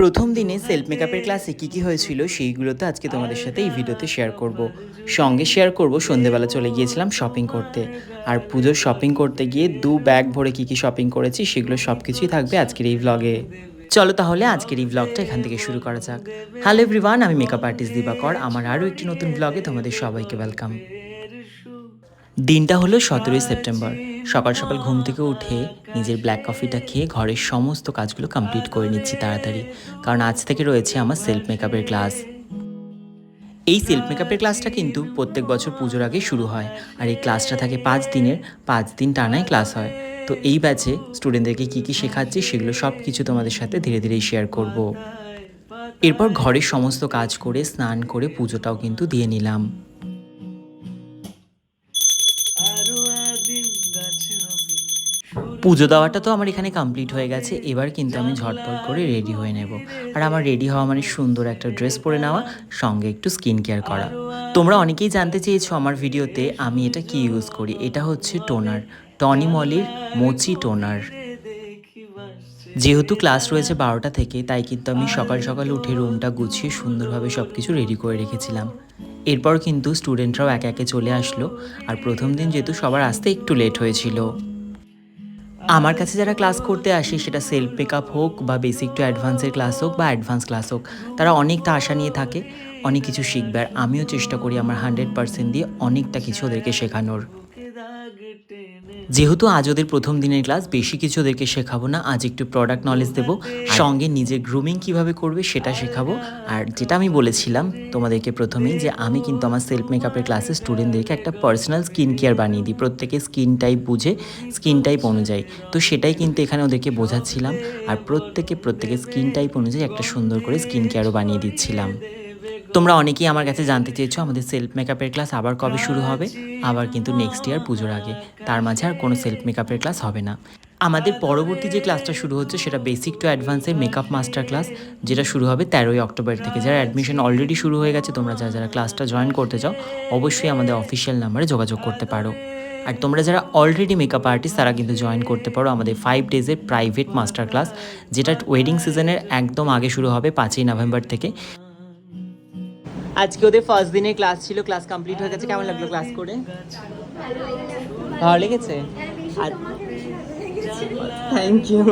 প্রথম দিনে সেলফ মেকআপের ক্লাসে কী কী হয়েছিল সেইগুলো তো আজকে তোমাদের সাথে এই ভিডিওতে শেয়ার করব। সঙ্গে শেয়ার করব সন্ধেবেলা চলে গিয়েছিলাম শপিং করতে। আর পুজোর শপিং করতে গিয়ে দু ব্যাগ ভরে কী কী শপিং করেছি সেগুলো সব কিছুই থাকবে আজকের এই ভ্লগে চলো তাহলে আজকের এই ভ্লগটা এখান থেকে শুরু করা যাক। হ্যালো এভরিওয়ান আমি মেকআপ আর্টিস্ট দিবাকর আমার আরও একটি নতুন ভ্লগে তোমাদের সবাইকে ওয়েলকাম দিনটা হলো সতেরোই সেপ্টেম্বর। সকাল সকাল ঘুম থেকে উঠে নিজের ব্ল্যাক কফিটা খেয়ে ঘরের সমস্ত কাজগুলো কমপ্লিট করে নিচ্ছি তাড়াতাড়ি। কারণ আজ থেকে রয়েছে আমার সেলফ মেকআপের ক্লাস এই সেলফ মেকআপের ক্লাসটা কিন্তু প্রত্যেক বছর পুজোর আগে শুরু হয়। আর এই ক্লাসটা থাকে পাঁচ দিনের, পাঁচ দিন টানায় ক্লাস হয়। তো এই ব্যাচে স্টুডেন্টদেরকে কী কী শেখাচ্ছি সেগুলো সব কিছু তোমাদের সাথে ধীরে ধীরে শেয়ার করব। এরপর ঘরের সমস্ত কাজ করে, স্নান করে পুজোটাও কিন্তু দিয়ে নিলাম। পুজো দেওয়াটা তো আমার এখানে কমপ্লিট হয়ে গেছে। এবার কিন্তু আমি ঝটপট করে রেডি হয়ে নেব। আর আমার রেডি হওয়া মানে সুন্দর একটা ড্রেস পরে নেওয়া, সঙ্গে একটু স্কিন কেয়ার করা। তোমরা অনেকেই জানতে চেয়েছো আমার ভিডিওতে, আমি এটা কি ইউজ করি? এটা হচ্ছে টোনার টনি মলির মোচি টোনার যেহেতু ক্লাস রয়েছে বারোটা থেকে, তাই কিন্তু আমি সকাল সকাল উঠে রুমটা গুছিয়ে সুন্দরভাবে সব কিছু রেডি করে রেখেছিলাম। এরপর কিন্তু স্টুডেন্টরাও একে একে চলে আসলো আর প্রথম দিন যেহেতু সবার আসতে একটু লেট হয়েছিল। আমার কাছে যারা ক্লাস করতে আসে, সেটা সেলফ মেকআপ হোক বা বেসিক টু অ্যাডভান্সের ক্লাস হোক বা অ্যাডভান্স ক্লাস হোক, তারা অনেকটা আশা নিয়ে থাকে, অনেক কিছু শিখবে। আর আমিও চেষ্টা করি আমার হান্ড্রেড পার্সেন্ট দিয়ে অনেকটা কিছু ওদেরকে শেখানোর। যেহেতু আজ ওদের প্রথম দিনের ক্লাস, বেশি কিছু ওদেরকে শেখাবো না। আজ একটু প্রোডাক্ট নলেজ দেবো। সঙ্গে নিজের গ্রুমিং কীভাবে করবে সেটা শেখাবো। আর যেটা আমি বলেছিলাম তোমাদেরকে প্রথমেই যে আমি কিন্তু আমার সেলফ মেকআপের ক্লাসে স্টুডেন্টদেরকে একটা পার্সোনাল স্কিন কেয়ার বানিয়ে দিই। প্রত্যেকে স্কিন টাইপ বুঝে স্কিন টাইপ অনুযায়ী। তো সেটাই কিন্তু এখানে ওদেরকে বোঝাচ্ছিলাম। আর প্রত্যেকে প্রত্যেকে স্কিন টাইপ অনুযায়ী একটা সুন্দর করে স্কিন কেয়ারও বানিয়ে দিচ্ছিলাম। তোমরা অনেকেই আমার কাছে জানতে চেয়েছো আমাদের সেলফ মেকআপের ক্লাস আবার কবে শুরু হবে। আবার কিন্তু নেক্সট ইয়ার পুজোর আগে। তার মাঝে আর কোনো সেলফ মেকআপের ক্লাস হবে না। আমাদের পরবর্তী যে ক্লাসটা শুরু হচ্ছে সেটা বেসিক টু অ্যাডভান্সের মেকআপ মাস্টার ক্লাস যেটা শুরু হবে তেরোই অক্টোবর থেকে। যারা অ্যাডমিশন অলরেডি শুরু হয়ে গেছে, তোমরা যারা যারা ক্লাসটা জয়েন করতে চাও, অবশ্যই আমাদের অফিসিয়াল নাম্বারে যোগাযোগ করতে পারো। আর তোমরা যারা অলরেডি মেকআপ আর্টিস্ট তারা কিন্তু জয়েন করতে পারো আমাদের ফাইভ ডেজের প্রাইভেট মাস্টার ক্লাস যেটা ওয়েডিং সিজনের একদম আগে শুরু হবে পাঁচই নভেম্বর থেকে। আজকে ওদের ফার্স্ট দিনে ক্লাস ছিল ক্লাস কমপ্লিট হয়ে গেছে। কেমন লাগল ক্লাস করে? ভালো লেগেছে? Thank you